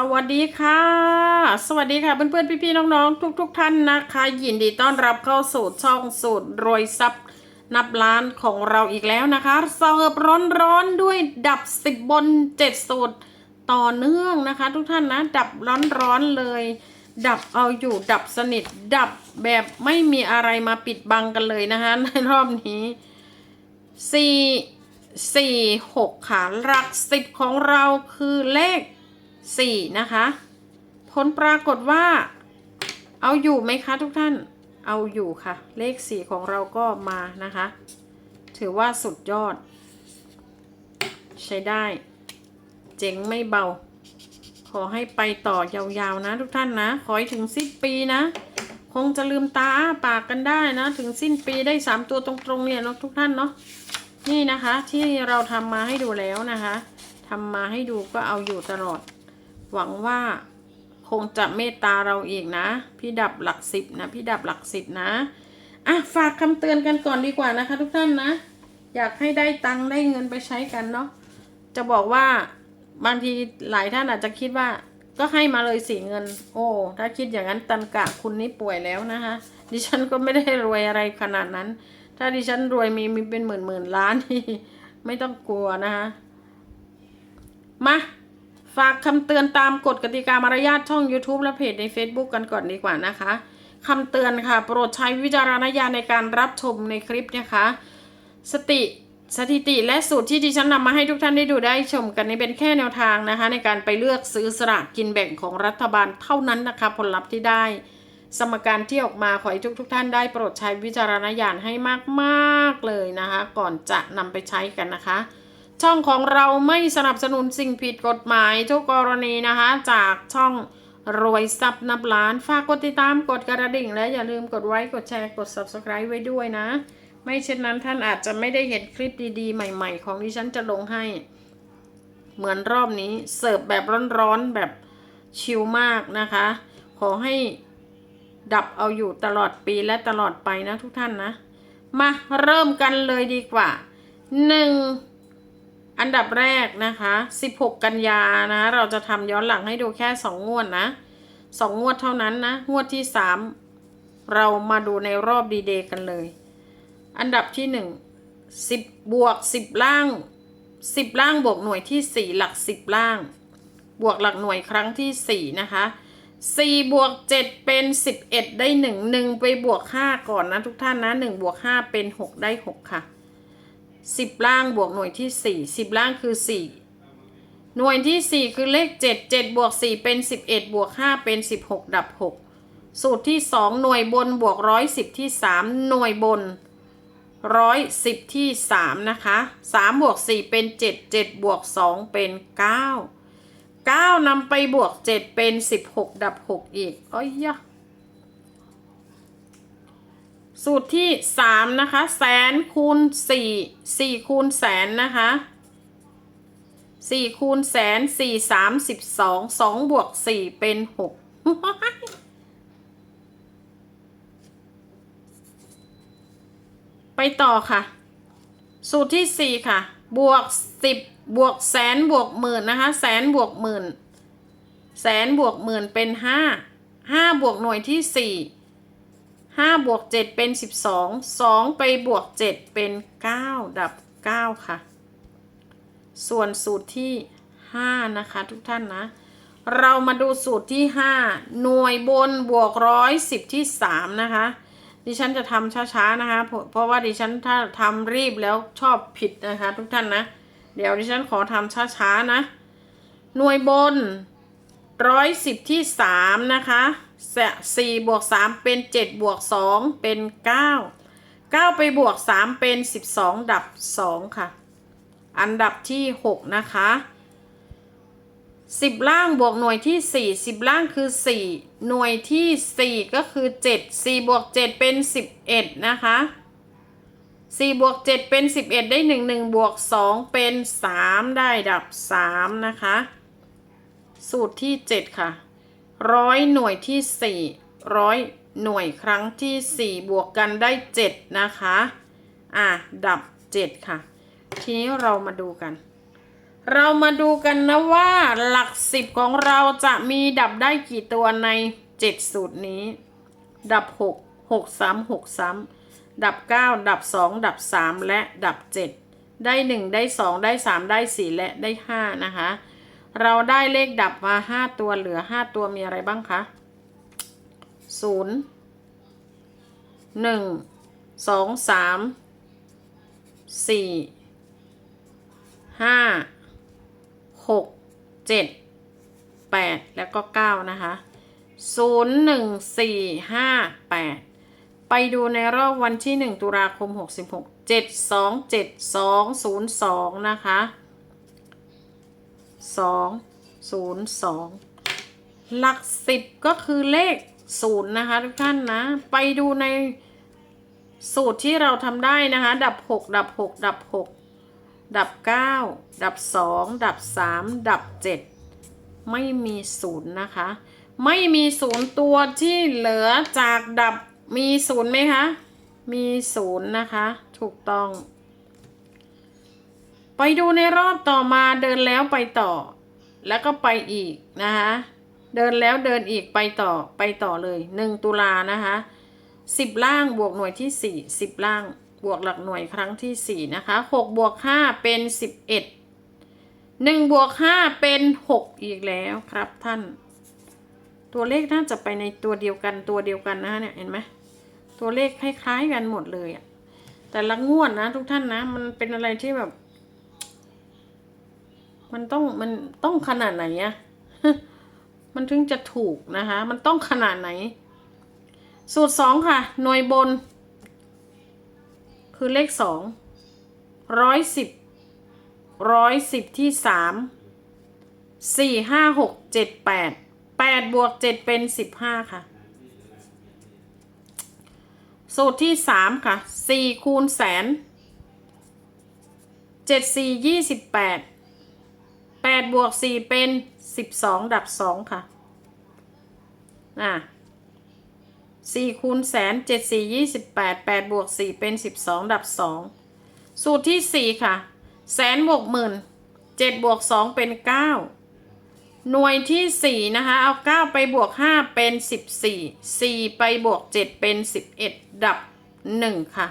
สวัสดีค่ะ สวัสดีค่ะเพื่อนๆพี่ๆน้องๆ ทุก ๆ ท่านนะคะ ยินดีต้อนรับเข้าสู่ช่องสูตรรวยทรัพย์นับล้านของเราอีกแล้วนะคะเสิร์ฟร้อนๆด้วยดับสิบบนเจ็ดสูตรต่อเนื่องนะคะ ทุกท่านนะ ดับร้อนๆเลย ดับเอาอยู่ดับสนิท ดับแบบไม่มีอะไรมาปิดบังกันเลยนะคะ ในรอบนี้สี่สี่หกค่ะหลักสิบของเราคือเลข สี่นะคะ ผลปรากฏว่า เอาอยู่ไหมคะทุกท่านเอาอยู่ค่ะ เลขสี่ของเราก็มานะคะ ถือว่าสุดยอด ใช้ได้ เจ๋งไม่เบา ขอให้ไปต่อยาวๆนะทุกท่านนะ ขอให้ถึงสิ้นปีนะ คงจะลืมตาอ้าปากกันได้นะ ถึงสิ้นปีได้สามตัวตรงๆเนี่ยเนาะทุกท่านเนาะนี่นะคะที่เราทำมาให้ดูแล้วนะคะทำมาให้ดูก็เอาอยู่ตลอด หวังว่าคงจะเมตตาเราอีกนะ พี่ดับหลักสิบนะ พี่ดับหลักสิบนะ อะ ฝากคำเตือนกันก่อนดีกว่านะคะ ทุกท่านนะ อยากให้ได้ตังค์ได้เงินไปใช้กันเนาะ จะบอกว่าบางทีหลายท่านอาจจะคิดว่า ก็ให้มาเลยสี่เงิน โอ้ ถ้าคิดอย่างนั้นตันกะคุณนี่ป่วยแล้วนะคะ ดิฉันก็ไม่ได้รวยอะไรขนาดนั้น ถ้าดิฉันรวยมีมีเป็นหมื่นหมื่นล้านที่ไม่ต้องกลัวนะคะ มา ฝากคำเตือนตามกฎกติกามารยาทช่อง YouTube และเพจใน Facebook กันก่อนดีกว่านะคะคำเตือนค่ะโปรดใช้วิจารณญาณในการรับชมในคลิปนะคะ สติสถิติและสูตรที่ดิฉันนำมาให้ทุกท่านได้ดูได้ชมกันนี่เป็นแค่แนวทางนะคะ ในการไปเลือกซื้อสลากกินแบ่งของรัฐบาลเท่านั้นนะคะ ผลลัพธ์ที่ได้ สมการที่ออกมาขอให้ทุกทท่านได้โปรดใช้วิจารณญาณให้มากๆเลยนะคะ ก่อนจะนำไปใช้กันนะคะ ช่องของเราไม่สนับสนุนสิ่งผิดกฎหมายทุกกรณีนะคะ จากช่องรวยทรัพย์นับล้าน ฝากกดติดตามกดกระดิ่ง และอย่าลืมกดไลค์กดแชร์กด subscribe ไว้ด้วยนะ ไม่เช่นนั้นท่านอาจจะไม่ได้เห็นคลิปดีๆ ใหม่ ๆ ของดิฉันจะลงให้ เหมือนรอบนี้เสิร์ฟแบบร้อนๆแบบชิลมากนะคะ ขอให้ดับเอาอยู่ตลอดปีและตลอดไปนะทุกท่านนะ มาเริ่มกันเลยดีกว่าหนึ่ง อันดับแรกนะคะ 16 กันยานะ เราจะทำย้อนหลังให้ดูแค่ 2 งวดนะ 2 งวดเท่านั้นนะ งวดที่ 3 เรามาดูในรอบดีเดย์กันเลย อันดับที่ 1 10 บวก 10 ล่าง 10 ล่างบวกหน่วยที่ 4 หลัก 10 ล่าง บวกหลักหน่วยครั้งที่ 4 นะคะสี่บวกเจ็ดเป็นสิบเอ็ดได้หนึ่งหนึ่งไปบวกห้าก่อนนะทุกท่านนะหนึ่งบวกห้าเป็นหกได้หกค่ะ สิบล่างบวกหน่วยที่สี่สิบล่างคือสี่หน่วยที่สี่คือเลขเจ็ดเจ็ดบวกสี่เป็นสิบเอ็ดบวกห้าเป็นสิบหกดับหกสูตรที่สองหน่วยบนบวกร้อยสิบที่สามหน่วยบนร้อยสิบที่สามนะคะสามบวกสี่เป็นเจ็ดเจ็ดบวกสองเป็นเก้าเก้านำไปบวกเจ็ดเป็นสิบหกดับหกอีกอ้ยยะ สูตรที่สามนะคะแสนคูณสี่สี่คูณแสนนะคะสี่คูณแสนสี่สามสิบสองสองบวกสี่เป็นหกไปต่อค่ะ สูตรที่สี่ค่ะ บวกสิบบวกแสนบวกหมื่นนะคะแสนบวกหมื่นแสนบวกหมื่นเป็นห้าห้าบวกหน่วยที่สี่ ห้าบวกเจ็ดเป็นสิบสองสองไปบวกเจ็ดเป็นเก้าดับเก้าค่ะ ส่วนสูตรที่ห้านะคะ ทุกท่านนะ เรามาดูสูตรที่ห้าหน่วยบนบวกร้อยสิบที่สามนะคะ ดิฉันจะทำช้าๆนะคะเพราะเพราะว่าดิฉันถ้าทำรีบแล้วชอบผิดนะคะ ทุกท่านนะ เดี๋ยวดิฉันขอทำช้าๆนะ หน่วยบน ร้อยสิบที่สามนะคะสี่บวกสามเป็นเจ็ดบวกสองเป็นเก้าเก้าไปบวกสามเป็นสิบสองดับสองค่ะ อันดับที่หกนะคะสิบล่างบวกหน่วยที่สี่สิบล่างคือสี่หน่วยที่สี่ก็คือเจ็ดสี่บวกเจ็ดเป็นสิบเอ็ดนะคะสี่บวกเจ็ดเป็นสิบเอ็ดได้หนึ่งหนึ่งบวกสองเป็นสามได้ดับสามนะคะ สูตรที่เจ็ดค่ะร้อยหน่วยที่สี่ร้อยหน่วยครั้งที่สี่บวกกันได้เจ็ดนะคะ อะ ดับเจ็ดค่ะ ทีนี้เรามาดูกัน เรามาดูกันนะว่าหลักสิบของเราจะมีดับได้กี่ตัวในเจ็ดสูตรนี้ ดับหกหกสามหกสามดับเก้าดับสองดับสามและดับเจ็ดได้หนึ่งได้สองได้สามได้สี่และได้ห้านะคะ เราได้เลขดับมาห้าตัวเหลือห้าตัวมีอะไรบ้างคะศูนย์หนึ่งสองสามสี่ห้าหกเจ็ดแปดแล้วก็เก้านะคะศูนย์หนึ่งสี่ห้าแปดไปดูในรอบวันที่หนึ่งตุลาคมหกสิบหกเจ็ดสองเจ็ดสองศูนย์สองนะคะ สองศูนย์สองหลักสิบก็คือเลขศูนย์นะคะทุกท่านนะ ไปดูในสูตรที่เราทำได้นะคะ ดับหกดับหกดับหกดับ9ดับ2ดับ3ดับ7ไม่มีศูนย์นะคะ ไม่มีศูนย์ตัวที่เหลือจากดับมีศูนย์ไหมคะ มีศูนย์นะคะ ถูกต้อง ไปดูในรอบต่อมาเดินแล้วไปต่อ แล้วก็ไปอีกนะคะเดินแล้วเดินอีกไปต่อไปต่อเลย1ตุลานะคะ10ล่างบวกหน่วยที่4 10ล่างบวกหลักหน่วยครั้งที่4นะคะ6บวก5เป็น11 1บวก5เป็น6อีกแล้วครับท่าน ตัวเลขน่าจะไปในตัวเดียวกันตัวเดียวกันนะเนี่ยเห็นไหมตัวเลขคล้ายๆกันหมดเลยอะแต่ละงวดนะทุกท่านนะ มันเป็นอะไรที่แบบ มันต้องมันต้องขนาดไหนอะมันถึงจะถูกนะคะ มันต้องขนาดไหน สูตรสองค่ะ หน่วยบน คือเลขสองร้อยสิบร้อยสิบที่สามสี่ห้าหกเจ็ดแปดแปดบวกเจ็ดเป็นสิบห้าค่ะ สูตรที่สามค่ะสี่คูณแสนเจ็ดสี่ยี่สิบแปด แปดบวกสี่เป็นสิบสองดับสองค่ะ อะสี่คูณแสนเจ็ดสี่ยี่สิบแปดแปดบวกสี่เป็นสิบสองดับสองสูตรที่สี่ค่ะ แสนบวกหมื่นเจ็ดบวกสองเป็นเก้าหน่วยที่สี่นะคะ เอาเก้าไปบวกห้าเป็นสิบสี่สี่ไปบวกเจ็ดเป็นสิบเอ็ดดับหนึ่งค่ะ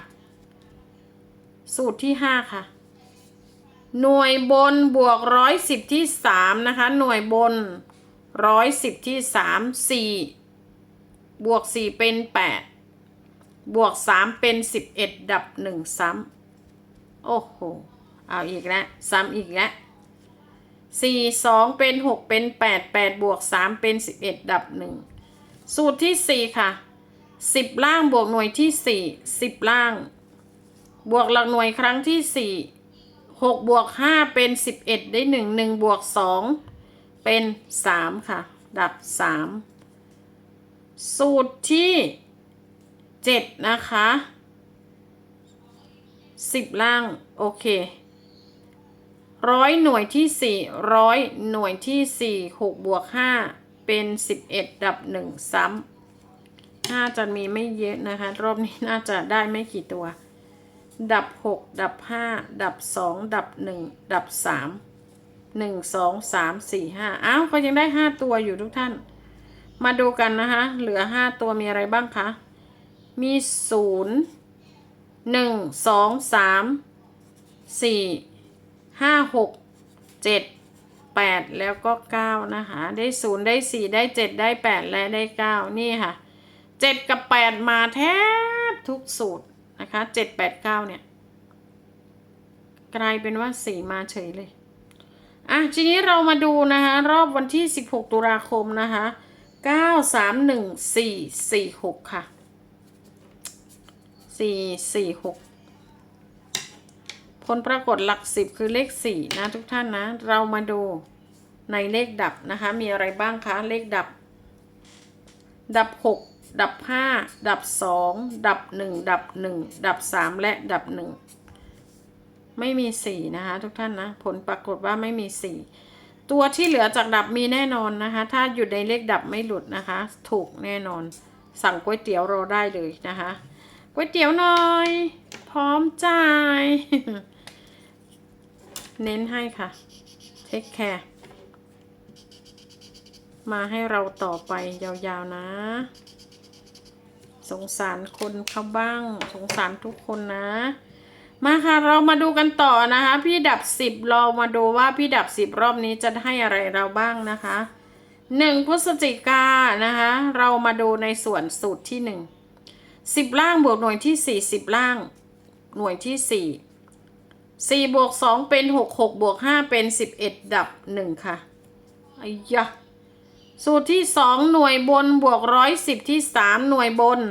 สูตรที่ห้าค่ะ หน่วยบนบวกร้อยสิบที่สามนะคะ หน่วยบนร้อยสิบที่สามสี่บวกสี่เป็นแปดบวกสามเป็นสิบเอ็ดดับหนึ่งซ้ำโอ้โห เอาอีกแล้วซ้ำอีกแล้วสี่สองเป็นหกเป็นแปดแปดบวกสามเป็นสิบเอ็ดดับหนึ่งสูตรที่สี่ค่ะสิบล่างบวกหน่วยที่สี่สิบล่าง บวกหลักหน่วยครั้งที่สี่ หกบวกห้าเป็นสิบเอ็ดได้หนึ่งหนึ่งบวกสองเป็นสามค่ะ ดับสามสูตรที่เจ็ดนะคะสิบล่าง โอเคร้อยหน่วยที่สี่ร้อยหน่วยที่สี่หกบวกห้าเป็นสิบเอ็ดดับหนึ่งซ้ำน่าจะมีไม่เยอะนะคะ รอบนี้น่าจะได้ไม่กี่ตัว ดับหกดับห้าดับสองดับหนึ่งดับสามหนึ่งสองสามสี่ห้าอ้าวเขายังได้ห้าตัวอยู่ทุกท่าน มาดูกันนะคะ เหลือห้าตัวมีอะไรบ้างคะ มีศูนย์หนึ่งสองสามสี่ห้าหกเจ็ดแปดแล้วก็เก้านะคะ ได้ศูนย์ได้สี่ได้เจ็ดได้แปดและได้เก้านี่ค่ะเจ็ดกับแปดมาแทบทุกสูตร นะคะเจ็ดแปดเก้าเนี่ย กลายเป็นว่าสี่มาเฉยเลย อะ ทีนี้เรามาดูนะคะ รอบวันที่16ตุลาคมนะคะ9 3 1 4 4 6ค่ะ4 4 6ผลปรากฏหลัก10คือเลข4นะทุกท่านนะ เรามาดูในเลขดับนะคะ มีอะไรบ้างคะ เลขดับ ดับ6 ดับ 5 ดับ 2 ดับ 1 ดับ 1 ดับ 3 และดับ 1 ไม่มีสี่นะคะทุกท่านนะ ผลปรากฏว่าไม่มีสี่ตัวที่เหลือจากดับมีแน่นอนนะคะ ถ้าอยู่ในเลขดับไม่หลุดนะคะ ถูกแน่นอน สั่งก๋วยเตี๋ยวรอได้เลยนะคะก๋วยเตี๋ยวหน่อย พร้อมจ่าย เน้นให้ค่ะ take care มาให้เราต่อไปยาวๆนะ สงสารคนเขาบ้าง สงสารทุกคนนะ มาค่ะเรามาดูกันต่อนะคะ พี่ดับสิบเรามาดูว่าพี่ดับสิบรอบนี้จะให้อะไรเราบ้างนะคะหนึ่งพฤศจิกานะคะ เรามาดูในส่วนสูตรที่หนึ่งสิบล่างบวกหน่วยที่สี่สิบล่าง หน่วยที่สี่สี่บวกสองเป็นหกหกบวกห้าเป็นสิบเอ็ดดับหนึ่งค่ะไอ้ยะ สูตรที่สองหน่วยบนบวกร้อยสิบที่สามหน่วยบน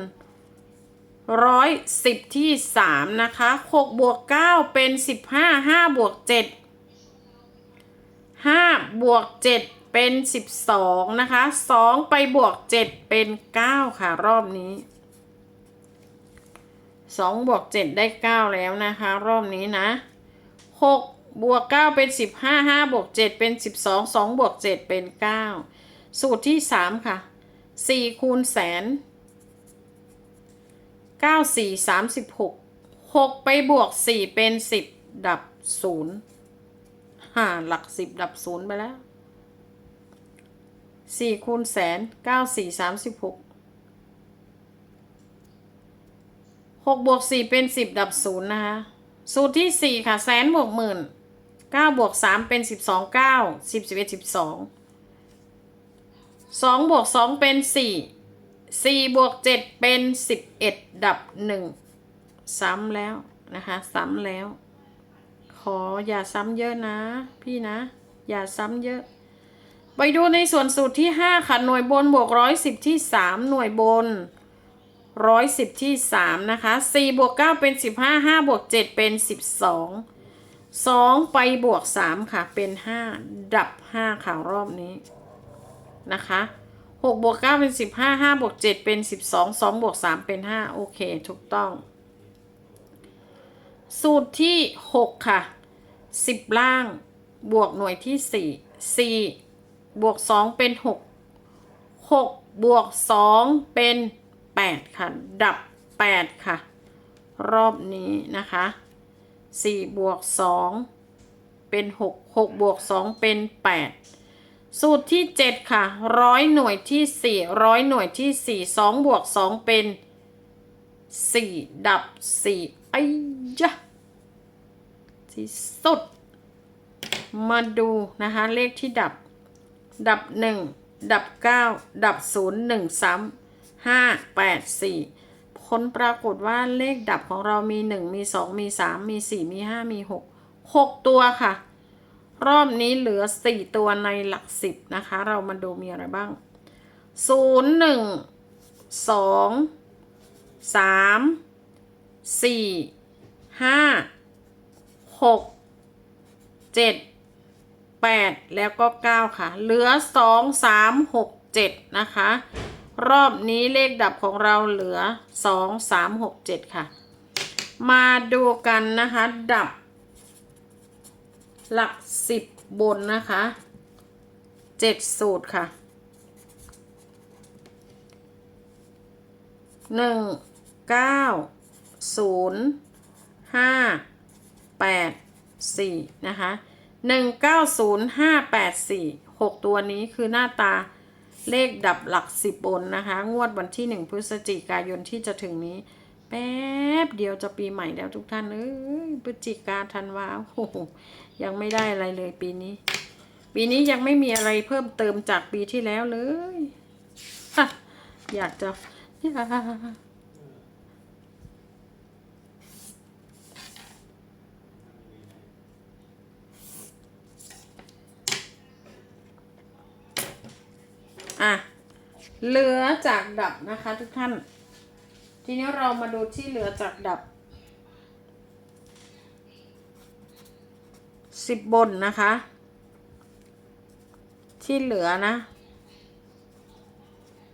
ร้อยสิบที่สามนะคะหกบวกเก้าเป็นสิบห้าห้าบวกเจ็ดห้าบวกเจ็ดเป็นสิบสองนะคะสองไปบวกเจ็ดเป็นเก้าค่ะรอบนี้สองบวกเจ็ดได้เก้าแล้วนะคะ รอบนี้นะหกบวกเก้าเป็นสิบห้าห้าบวกเจ็ดเป็นสิบสองสองบวกเจ็ดเป็นเก้า สูตรที่สามค่ะสี่คูณแสนเก้าสี่สามสิบหกหกไปบวกสี่เป็นสิบดับศูนย์ห่าหลักสิบดับศูนย์ไปแล้วสี่คูณแสนเก้าสี่สามสิบหกหกบวกสี่เป็นสิบดับศูนย์นะคะ สูตรที่สี่ค่ะ แสนบวกหมื่นเก้าบวกสามเป็นสิบสองเก้าสิบสิบเอ็ดสิบสอง สองบวกสองเป็นสี่สี่บวกเจ็ดเป็นสิบเอ็ดดับหนึ่งซ้ำแล้วนะคะซ้ำแล้ว ขออย่าซ้ำเยอะนะ พี่นะ อย่าซ้ำเยอะ ไปดูในส่วนสูตรที่ห้าค่ะหน่วยบนบวกร้อยสิบที่สามหน่วยบนร้อยสิบที่สามนะคะสี่บวกเก้าเป็นสิบห้าห้าบวกเจ็ดเป็นสิบสองสองไปบวกสามค่ะเป็นห้าดับห้าค่ะรอบนี้ นะคะหกบวกเก้าเป็นสิบห้าห้าบวกเจ็ดเป็นสิบสองสองบวกสามเป็นห้าโอเค ถูกต้อง สูตรที่หกค่ะสิบล่างบวกหน่วยที่สี่สี่บวกสองเป็นหกหกบวกสองเป็นแปดค่ะ ดับแปดค่ะ รอบนี้นะคะสี่บวกสองเป็นหกหกบวกสองเป็นแปด สูตรที่เจ็ดค่ะร้อยหน่วยที่สี่ร้อยหน่วยที่สี่สองบวกสองเป็นสี่ดับสี่ไอ้ยะที่สุด มาดูนะคะ เลขที่ดับ ดับหนึ่งดับเก้าดับศูนย์หนึ่งซ้ำห้าแปดสี่ผลปรากฏว่าเลขดับของเรามีหนึ่งมีสองมีสามมีสี่มีห้ามีหกหกตัวค่ะ รอบนี้เหลือสี่ตัวในหลักสิบนะคะ เรามาดูมีอะไรบ้างศูนย์หนึ่งสองสามสี่ห้าหกเจ็ดแปดแล้วก็เก้าค่ะ เหลือสองสามหกเจ็ดนะคะ รอบนี้เลขดับของเราเหลือสองสามหกเจ็ดค่ะ มาดูกันนะคะ ดับ หลักสิบบนนะคะเจ็ดสูตรค่ะหนึ่งเก้าศูนย์ห้าแปดสี่นะคะหนึ่งเก้าศูนย์ห้าแปดสี่หกตัวนี้คือหน้าตาเลขดับหลักสิบบนนะคะ งวดวันที่หนึ่งพฤศจิกายนที่จะถึงนี้ ป๊บเดียวจะปีใหม่แล้วทุกท่านเอ้ยพฤศจิกาธันวาโอ้โหยังไม่ได้อะไรเลยปีนี้ ปีนี้ยังไม่มีอะไรเพิ่มเติมจากปีที่แล้วเลยอยากจะยาอะเหลือจากดับนะคะทุกท่าน ทีนี้เรามาดูที่เหลือจากดับสิบบนนะคะ ที่เหลือนะ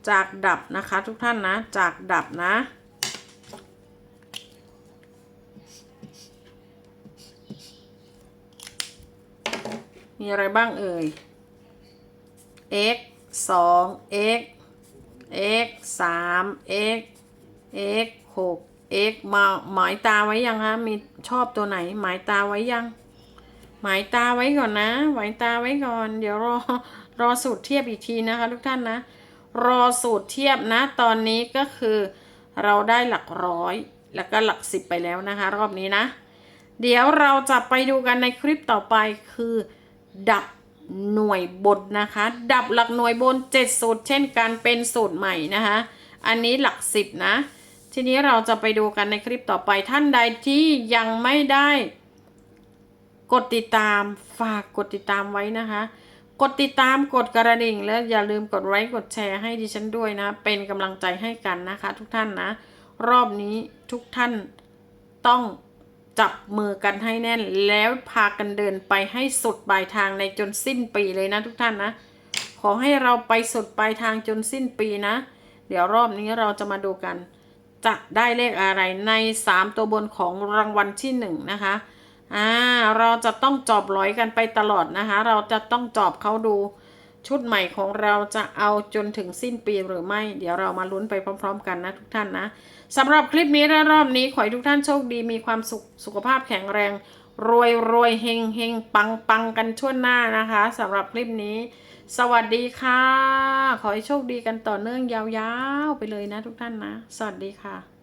จากดับนะคะทุกท่านนะ จากดับนะมีอะไรบ้างเอ่ย x สอง x x สาม x x หก x มาหมายตาไว้ยังคะมีชอบตัวไหน หมายตาไว้ยัง หมายตาไว้ก่อนนะหมายตาไว้ก่อน เดี๋ยวรอรอสูตรเทียบอีกทีนะคะ ทุกท่านนะ รอสูตรเทียบนะ ตอนนี้ก็คือ เราได้หลักร้อยแล้วก็หลักสิบไปแล้วนะคะ รอบนี้นะ เดี๋ยวเราจะไปดูกันในคลิปต่อไปคือ ดับหน่วยบนนะคะ ดับหลักหน่วยบน 7 สูตรเช่นกันเป็นสูตรใหม่นะคะ อันนี้หลักสิบนะ ทีนี้เราจะไปดูกันในคลิปต่อไปท่านใดที่ยังไม่ได้กดติดตามฝากกดติดตามไว้นะคะ กดติดตามกดกระดิ่ง และอย่าลืมกดไลค์กดแชร์ให้ดิฉันด้วยนะ เป็นกำลังใจให้กันนะคะ ทุกท่านนะ รอบนี้ทุกท่านต้องจับมือกันให้แน่น แล้วพากันเดินไปให้สุดปลายทางในจนสิ้นปีเลยนะทุกท่านนะ ขอให้เราไปสุดปลายทางจนสิ้นปีนะ เดี๋ยวรอบนี้เราจะมาดูกัน จะได้เลขอะไรใน 3 ตัวบนของรางวัลที่1นะคะอ่าเราจะต้องจอบร้อยกันไปตลอดนะคะ เราจะต้องจอบเขาดูชุดใหม่ของเราจะเอาจนถึงสิ้นปีหรือไม่ เดี๋ยวเรามาลุ้นไปพร้อม ๆ กันนะทุกท่านนะสำหรับคลิปนี้และรอบนี้ขอให้ทุกท่านโชคดีมีความสุขสุขภาพแข็งแรง รวยรวยเฮงเฮงปังปังกันทั่วหน้านะคะสำหรับคลิปนี้ สวัสดีค่ะ ขอให้โชคดีกันต่อเนื่องยาวๆไปเลยนะทุกท่านนะ สวัสดีค่ะ